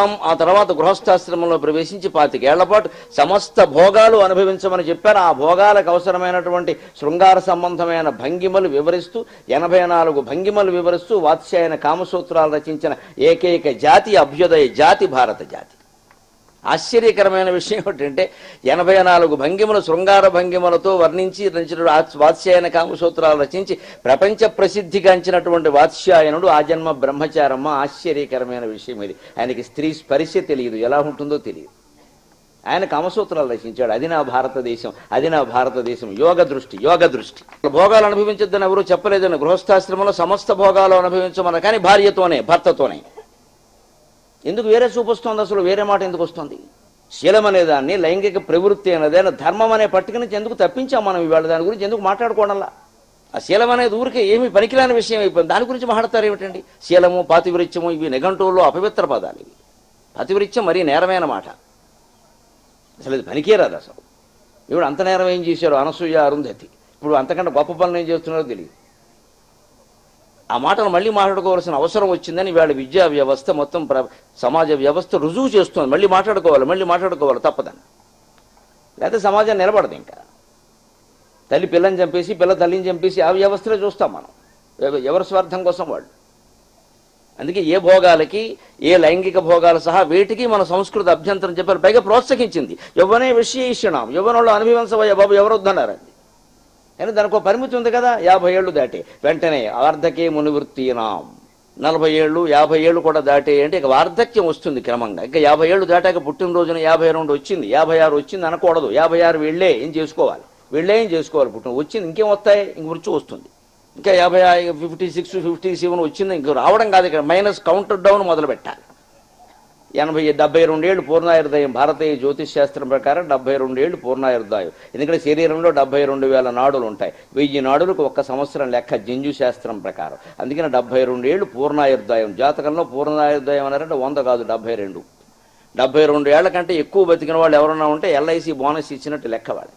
సన్యాసాం ఆ తర్వాత గృహస్థాశ్రమంలో ప్రవేశించి పాతికేళ్ళ పాటు సమస్త భోగాలు అనుభవించమని చెప్పారు. ఆ భోగాలకు అవసరమైనటువంటి శృంగార సంబంధమైన భంగిమలు వివరిస్తూ ఎనభై నాలుగు భంగిమలు వివరిస్తూ వాత్స్యాయన కామసూత్రాలు రచించిన ఏకైక జాతి అభ్యుదయ జాతి భారత జాతి. ఆశ్చర్యకరమైన విషయం ఏమిటంటే ఎనభై నాలుగు భంగిమలు శృంగార భంగిమలతో వర్ణించి రచించిన వాత్స్యాయన కామసూత్రాలు రచించి ప్రపంచ ప్రసిద్ధిగాంచినటువంటి వాత్స్యాయనుడు ఆ జన్మ బ్రహ్మచారమ్మ. ఆశ్చర్యకరమైన విషయం ఇది. ఆయనకి స్త్రీ స్పరిశ తెలియదు. ఎలా ఉంటుందో తెలియదు. ఆయన కామసూత్రాలు రచించాడు. అది నా భారతదేశం అది నా భారతదేశం. యోగ దృష్టి యోగ దృష్టి. భోగాలు అనుభవించొద్దని ఎవరు చెప్పలేదని గృహస్థాశ్రమంలో సమస్త భోగాలు అనుభవించమన్నారు. కానీ భార్యతోనే భర్తతోనే. ఎందుకు వేరే చూపు వస్తుంది? అసలు వేరే మాట ఎందుకు వస్తుంది? శీలం అనే దాన్ని లైంగిక ప్రవృత్తి అనేది ధర్మం అనే పట్టిక నుంచి ఎందుకు తప్పించాం మనం ఇవాళ? దాని గురించి ఎందుకు మాట్లాడుకోవడంలా ఆ శీలం అనేది ఊరికే ఏమి పనికిరాని విషయం అయిపోయింది. దాని గురించి మాట్లాడతారు ఏమిటండి? శీలము పాతివృత్యము ఇవి నిఘంటువుల్లో అపవిత్ర పదాలు ఇవి. పాతివృత్యం మరీ నేరమైన మాట. అసలు ఇది పనికే రాదు అసలు. ఇప్పుడు అంత నేరం ఏం చేశారు? అనసూయ అరుంధతి. ఇప్పుడు అంతకంటే గొప్ప పనులు ఏం చేస్తున్నారో తెలియదు. ఆ మాటలు మళ్ళీ మాట్లాడుకోవాల్సిన అవసరం వచ్చిందని వాళ్ళ విద్యా వ్యవస్థ మొత్తం ప్ర సమాజ వ్యవస్థ రుజువు చేస్తుంది. మళ్ళీ మాట్లాడుకోవాలి మళ్ళీ మాట్లాడుకోవాలి తప్పదని. లేకపోతే సమాజం నిలబడదు ఇంకా. తల్లి పిల్లని చంపేసి పిల్ల తల్లిని చంపేసి ఆ వ్యవస్థలో చూస్తాం మనం. ఎవరి స్వార్థం కోసం వాళ్ళు. అందుకే ఏ భోగాలకి ఏ లైంగిక భోగాలు సహా వీటికి మన సంస్కృతి అభ్యంతరం చెప్పారు. పైగా ప్రోత్సహించింది. యవ్వనే విషయేషణం యవ్వనంలో అనుభవించవయ్య బాబు ఎవరు వద్దన్నారండి కానీ దానికి ఒక పరిమితి ఉంది కదా యాభై ఏళ్ళు దాటి. వెంటనే వార్ధకే మునివృత్తినాం నలభై ఏళ్ళు యాభై ఏళ్ళు కూడా దాటే అంటే ఇక వార్ధక్యం వస్తుంది క్రమంగా. ఇంకా యాభై ఏళ్ళు దాటాక పుట్టినరోజున యాభై రెండు వచ్చింది యాభై ఆరు వచ్చింది అనకూడదు. యాభై ఆరు వెళ్ళే ఏం చేసుకోవాలి? వెళ్ళే ఏం చేసుకోవాలి? పుట్టిన వచ్చింది ఇంకేం వస్తాయి? ఇంక మృత్యు వస్తుంది. ఇంకా యాభై ఫిఫ్టీ సిక్స్ ఫిఫ్టీ సెవెన్ వచ్చింది ఇంక రావడం కాదు ఇక్కడ. మైనస్ కౌంటర్ డౌన్ మొదలు పెట్టాలి ఎనభై డెబ్బై రెండేళ్ళు పూర్ణాయుర్దాయం. భారతీయ జ్యోతిష్ శాస్త్రం ప్రకారం డెబ్బై రెండేళ్ళు పూర్ణాయుర్దాయం. ఎందుకంటే శరీరంలో డెబ్బై రెండు వేల నాడులు ఉంటాయి వెయ్యి నాడులకు ఒక్క సంవత్సరం లెక్క జింజు శాస్త్రం ప్రకారం. అందుకని డెబ్బై రెండేళ్ళు పూర్ణాయుర్దాయం. జాతకంలో పూర్ణాయుర్దాయం అన్నారంటే వంద కాదు డెబ్బై రెండు. డెబ్బై రెండు ఏళ్ళ కంటే ఎక్కువ బతికిన వాళ్ళు ఎవరన్నా ఉంటే ఎల్ఐసి బోనస్ ఇచ్చినట్టు లెక్క వాళ్ళు